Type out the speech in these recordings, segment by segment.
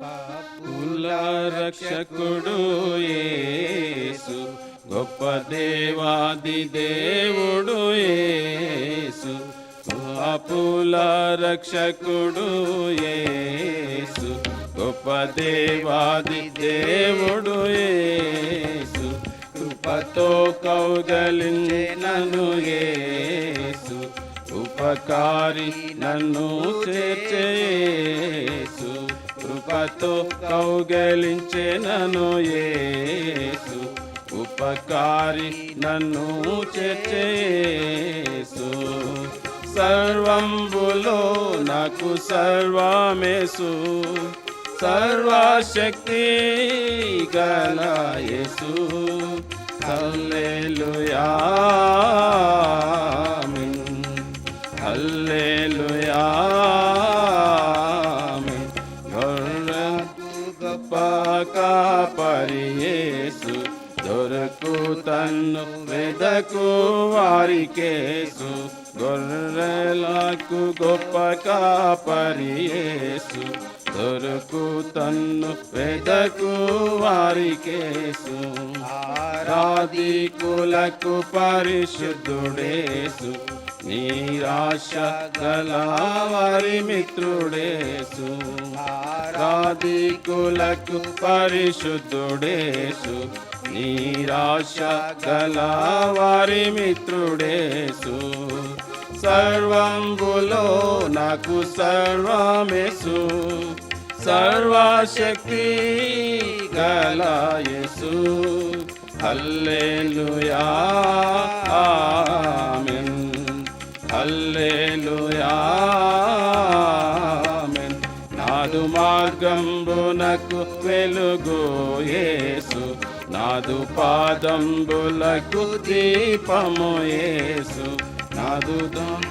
పాపుల రక్షకుడు యేసు గొప్ప దేవాది దేవుడు యేసు పాపుల రక్షకుడు యేసు గొప్ప దేవాది దేవుడు యేసు కృపతో కౌగలించే నను యేసు. ఉపకారి నన్ను చేర్చేసు కృపతో కౌగలించే నన్ను ఏసు ఉపకారి నన్ను చేర్చేసు సర్వంబులో నాకు సర్వమేసు. సర్వశక్తి గల యేసు. హల్లెలూయా. దొరకు తన్ను వెదకు వారికేసు గొర్రెలకు గొప్ప కాపరియేసు దొరకు తన్ను వెదకు వారికేసు ఆరాధికులకు పరిశుద్ధుడేసు. నిరాశ గల వారి మిత్రుడేసు ఆరాధికులకు పరిశుద్ధుడేసు. నిరాశ గలవారి మిత్రుడేసు సర్వంగులో నాకు సర్వమేసు సర్వశక్తి గలయసు హల్లెలూయా ఆమేన్ హల్లెలూయా ఆమేన్ నాదు మార్గంబునకు వెలుగు యేసు నాదు పాదంబులకు దీపము యేసు. నాదు దా-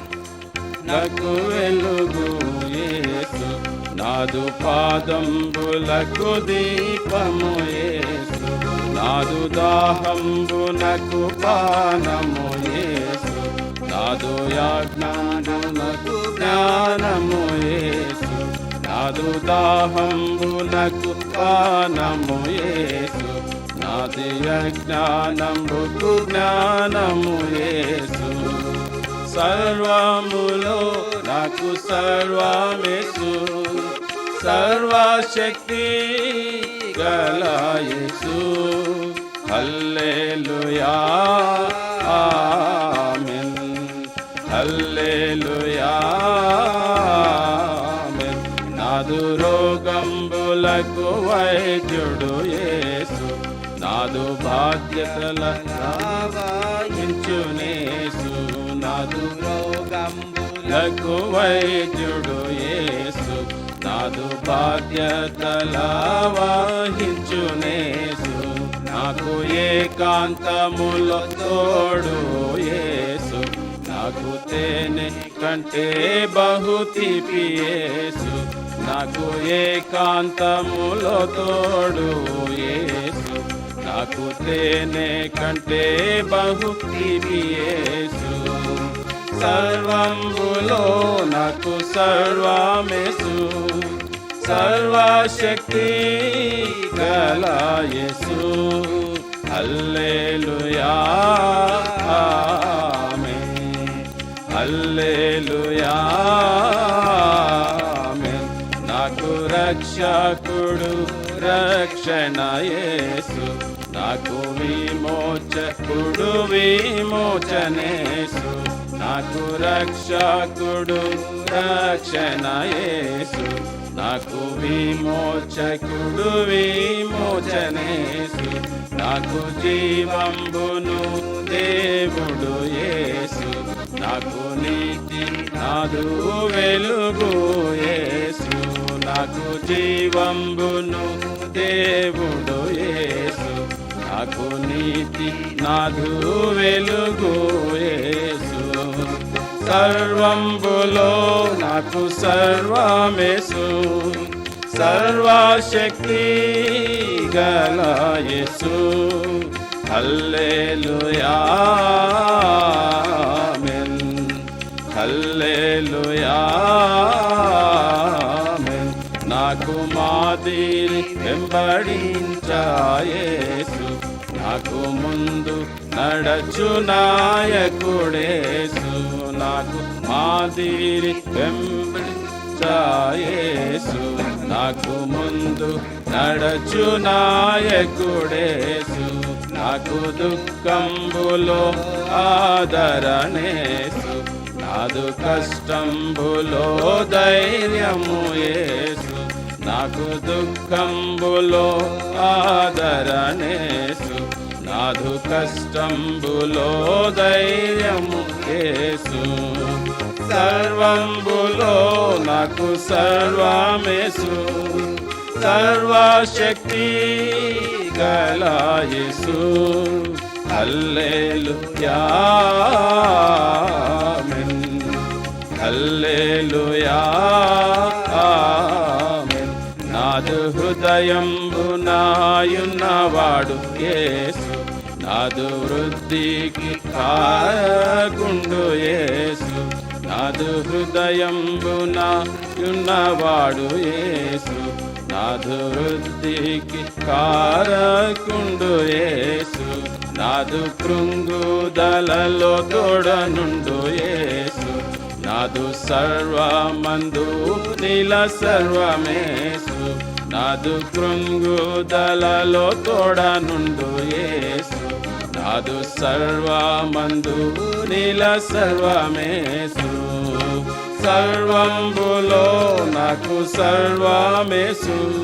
నాకు వెలుగు యేసు. నాదు పాదంబులకు దీపము యేసు. నాదు దాహంబునకు పానము యేసు. నాదు యాజ్ఞానమునకు జ్ఞానము యేసు. నాదు దాహంబునకు పానము యేసు. నాది యజ్ఞానముకు జ్ఞానము యేసు. సర్వములో నాకు సర్వమేసు. సర్వశక్తి గల యేసు. హల్లెలూయా ఆమేన్. హల్లెలూయా ఆమేన్. నాదు రోగంబులకు వైద్యుడు యేసు నాదు బాధ్యతల రావాయించునేసు నాదు రోగంబులకు వైద్యుడు యేసు. నాదు బాధ్యతల వాహించునేసు. నాకు ఏకాంతములో తోడు యేసు. నాకు తేనె కంటే బహుతి పియేసు నాకు ఏకాంతములో తోడు ఏసు నాకు తేనే కంటే బహు తీపి సర్వంబులో నాకు సర్వామేసు. సర్వశక్తి గల అల్లేలుయా అల్లేలుయా నాకు రక్షకుడు రక్షణ యేసు. నాకు విమోచకుడు విమోచనేసు. నాకు రక్షకుడు రక్షణయేసు. నాకు విమోచకుడు విమోచనేసు. నాకు జీవంబును దేవుడు యేసు. నాకు నీతి నాదు వెలుగు యేసు. నాకు జీవంబును దేవుడు నీతి నాధు వెలుగు యేసు. సర్వంబులో నాకు సర్వమేసు. సర్వశక్తి గలయసు హల్లెలూయా ఆమేన్. హల్లెలూయా నాకు మాదిరి వెంబడించాయేసు నాకు ముందు నడచు నాయకుడేసు. నాకు మాదిరి వెంబడించాయేసు నాకు ముందు నడచు నాయకుడేసు. నాకు దుఃఖంబులో ఆదరణేసు. నాదు కష్టంబులో ధైర్యము ఏసు. నాకు దుఃఖంబులో ఆదరణేసు. నాదు కష్టంబులో ధైర్యము యేసు సర్వంబులో నాకు సర్వమేసు సర్వశక్తి గలాయసు హల్లెలూయా ఆమేన్ హల్లెలూయా ఆమేన్ నాదు హృదయంబు నాయున్నవాడు యేసు నాదు వృద్ధికి కారకుండు యేసు. నాదు హృదయంబు ఉన్నవాడు యేసు. నాదు వృద్ధికి కారకుండు యేసు. నాదు కృంగుదలలో తోడనుండు యేసు. నాదు సర్వమందు నీల సర్వమేసు. నాదు కృంగుదలలో తోడనుండు ఏసు. నాదు సర్వమందు నీల సర్వమేసు. సర్వంబులో నాకు సర్వమేసు.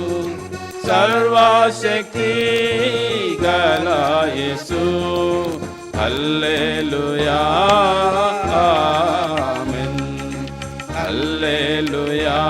సర్వశక్తి గలాయసు హల్లెలూయా ఆమెన్. హల్లెలూయా.